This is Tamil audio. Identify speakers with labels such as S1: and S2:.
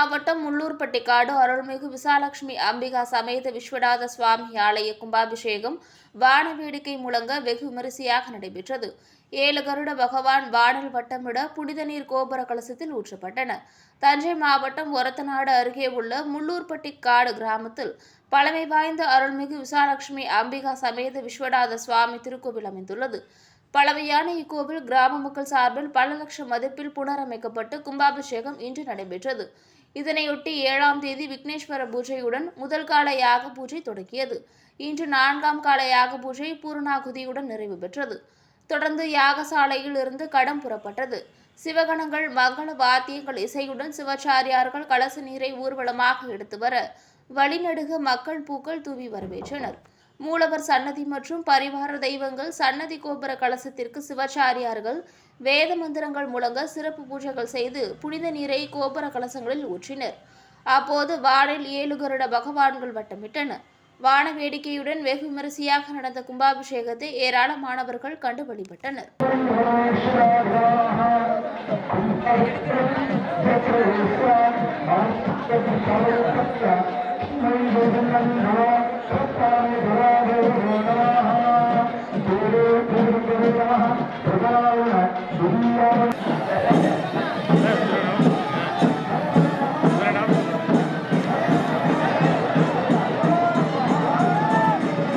S1: மாவட்டம் முள்ளூர்பட்டிக்காடு அருள்மிகு விசாலட்சுமி அம்பிகா சமேத விஸ்வநாத சுவாமி ஆலய கும்பாபிஷேகம் வான வேடிக்கை முழங்க வெகு விமரிசையாக நடைபெற்றது. ஏழு கருட பகவான் வானல் வட்டமிட புனித நீர் கோபுர கலசத்தில் ஊற்றப்பட்டன. தஞ்சை மாவட்டம் ஒரத்தநாடு அருகே உள்ள முள்ளூர்பட்டி காடு கிராமத்தில் பழமை வாய்ந்த அருள்மிகு விசாலட்சுமி அம்பிகா சமேத விஸ்வநாத சுவாமி திருக்கோவில் அமைந்துள்ளது. பழமையான இக்கோவில் கிராம மக்கள் சார்பில் பல லட்சம் மதிப்பில் புனரமைக்கப்பட்டு கும்பாபிஷேகம் இன்று நடைபெற்றது. இதனையொட்டி ஏழாம் தேதி விக்னேஸ்வர பூஜையுடன் முதல் கால யாக பூஜை தொடங்கியது. இன்று நான்காம் கால யாக பூஜை பூர்ணாகுதியுடன் நிறைவு பெற்றது. தொடர்ந்து யாகசாலையில் இருந்து கடம் புறப்பட்டது. சிவகணங்கள் மங்கள வாத்தியங்கள் இசையுடன் சிவாச்சாரியார்கள் கலச நீரை ஊர்வலமாக எடுத்து வர வழிநடுக மக்கள் பூக்கள் தூவி வரவேற்றனர். மூலவர் சன்னதி மற்றும் பரிவார தெய்வங்கள் சன்னதி கோபுர கலசத்திற்கு சிவச்சாரியார்கள். வேத மந்திரங்கள் முழங்க சிறப்பு பூஜைகள் செய்து புனித நீரை கோபுர கலசங்களில் ஊற்றினர். அப்போது வானில் ஏழு கருட பகவான்கள் வட்டமிட்டனர் வான வேடிக்கையுடன் வெகு விமரிசையாக நடந்த கும்பாபிஷேகத்தை ஏராளமானவர்கள் கண்டு வழிபட்டனர்.
S2: Thank you.